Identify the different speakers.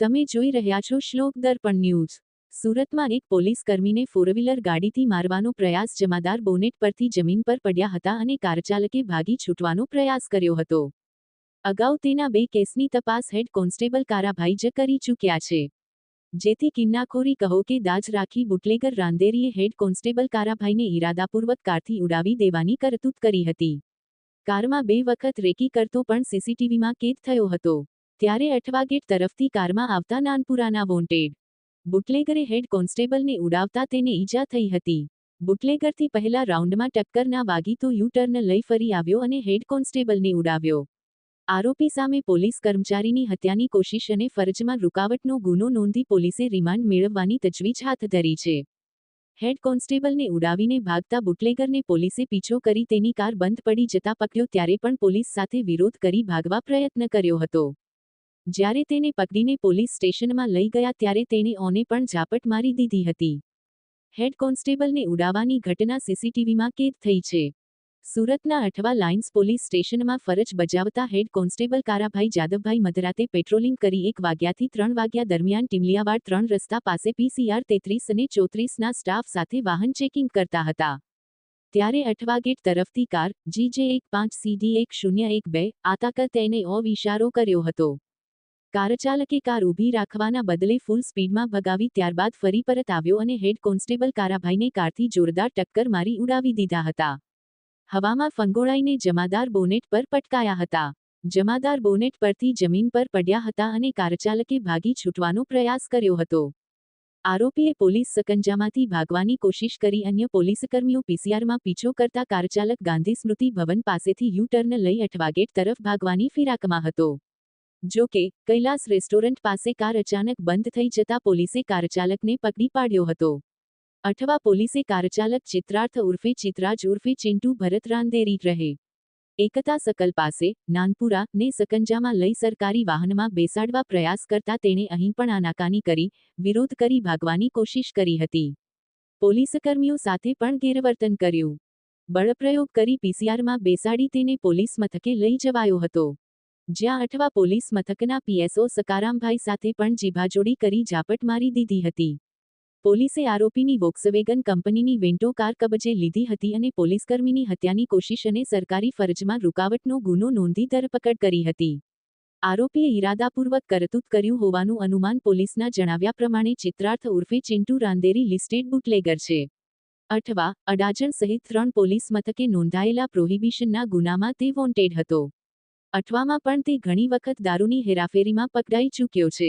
Speaker 1: તમે જોઈ રહ્યા છો શ્લોક દર્પણ ન્યૂઝ. સુરતમાં એક પોલીસ કર્મીને ફોરવ્હીલર ગાડીથી મારવાનો પ્રયાસ જમાદાર બોનેટ પરથી જમીન પર પડ્યા હતા અને કારચાલકે ભાગી છૂટવાનો પ્રયાસ કર્યો હતો. અગાઉ તેના બે કેસની તપાસ હેડ કોન્સ્ટેબલ કારાભાઈ જ કરી ચૂક્યા છે. જેથી કિન્નાખોરી કહો કે દાજ રાખી બુટલેગર રાંદેરીએ હેડ કોન્સ્ટેબલ કારાભાઈને ઈરાદાપૂર્વક કારથી ઉડાવી દેવાની કરતૂત કરી હતી. કારમાં બે વખત રેકી કરતો પણ સીસીટીવીમાં કેદ થયો હતો. ત્યારે અઠવા ગેટ તરફથી કારમાં આવતા નાનપુરાના વોન્ટેડ બુટલેગરે હેડ કોન્સ્ટેબલને ઉડાવતા તેને ઈજા થઈ હતી. બુટલેગરથી પહેલા રાઉન્ડમાં ટક્કરના વાગી તો યુ ટર્ન લઈ ફરી આવ્યો અને હેડ કોન્સ્ટેબલને ઉડાવ્યો. આરોપી સામે પોલીસ કર્મચારીની હત્યાની કોશિશ અને ફરજમાં રૂકાવટનો ગુનો નોંધી પોલીસે રિમાન્ડ મેળવવાની તજવીજ હાથ ધરી છે. હેડ કોન્સ્ટેબલને ઉડાવીને ભાગતા બુટલેગરને પોલીસે પીછો કરી તેની કાર બંધ પડી જતા પકડ્યો ત્યારે પણ પોલીસ સાથે વિરોધ કરી ભાગવા પ્રયત્ન કર્યો હતો. જ્યારે તેને પકડીને પોલીસ સ્ટેશનમાં લઈ ગયા ત્યારે તેણે ઓને પણ ઝાપટ મારી દીધી હતી. હેડ કોન્સ્ટેબલને ઉડાવવાની ઘટના સીસીટીવીમાં કેદ થઈ છે. સુરતના અઠવા લાઇન્સ પોલીસ સ્ટેશનમાં ફરજ બજાવતા હેડ કોન્સ્ટેબલ કારાભાઈ જાદવભાઈ મધરાતે પેટ્રોલિંગ કરી એક વાગ્યાથી ત્રણ વાગ્યા દરમિયાન ટીમલિયાવાડ ત્રણ રસ્તા પાસે પીસીઆર તેત્રીસ અને ચોત્રીસના સ્ટાફ સાથે વાહન ચેકિંગ કરતા હતા. ત્યારે અઠવા ગેટ તરફથી કાર, જીજે એક પાંચ, સીડી એક શૂન્ય એક બે આતાકર તેને ઓવ કર્યો હતો. કારચાલકે કાર ઊભી રાખવાના બદલે ફૂલ સ્પીડમાં ભગાવી ત્યારબાદ ફરી પરત આવ્યો અને હેડ કોન્સ્ટેબલ કારાભાઈને કારથી જોરદાર ટક્કર મારી ઉડાવી દીધા હતા. હવામાં ફંગોળાઈને જમાદાર બોનેટ પર પટકાયા હતા. જમાદાર બોનેટ પરથી જમીન પર પડ્યા હતા અને કારચાલકે ભાગી છૂટવાનો પ્રયાસ કર્યો હતો. આરોપીએ પોલીસ સકંજામાંથી ભાગવાની કોશિશ કરી અન્ય પોલીસકર્મીઓ પીસીઆરમાં પીછો કરતા કારચાલક ગાંધી સ્મૃતિ ભવન પાસેથી યુ ટર્ન લઈ અઠવાગેટ તરફ ભાગવાની ફિરાકમાં હતો. જો કે, કૈલાસ રેસ્ટોરન્ટ પાસે કાર અચાનક બંધ થઈ જતા પોલીસે કારચાલકને પકડી પાડ્યો હતો. અઠવા પોલીસે કારચાલક ચિત્રાર્થ ઉર્ફે ચિત્રાજ ઉર્ફે ચિંટુ ભરત રાંદેરી રહે. એકતા સકલ પાસે, નાનપુરા, ને સકંજામાં લઈ સરકારી વાહનમાં બેસાડવા પ્રયાસ કરતા તેણે અહીં પણ આનાકાની કરી, વિરોધ કરી ભાગવાની કોશિશ કરી હતી. પોલીસકર્મીઓ સાથે પણ ગેરવર્તન કર્યું. બળપ્રયોગ કરી પીસીઆરમાં બેસાડી તેને પોલીસ મથકે લઈ જવાયો હતો. જ્યાં અઠવા પોલીસ મથકના પીએસઓ સકારામભાઈ સાથે પણ જીભાજોડી કરી ઝાપટ મારી દીધી હતી. પોલીસે આરોપીની વોક્સવેગન કંપનીની વેન્ટો કાર કબજે લીધી હતી અને પોલીસકર્મીની હત્યાની કોશિશ અને સરકારી ફરજમાં રૂકાવટનો ગુનો નોંધી ધરપકડ કરી હતી. આરોપીએ ઈરાદાપૂર્વક કરતૂત કર્યું હોવાનું અનુમાન પોલીસના જણાવ્યા પ્રમાણે ચિત્રાર્થ ઉર્ફે ચિંટુ રાંદેરી લિસ્ટેડ બુટલેગર છે. અઠવા, અડાજણ સહિત ત્રણ પોલીસ મથકે નોંધાયેલા પ્રોહિબિશનના ગુનામાં તે વોન્ટેડ હતો. અઠવામાં પણ તે ઘણી વખત દારૂની હેરાફેરીમાં પકડાઈ ચૂક્યો છે.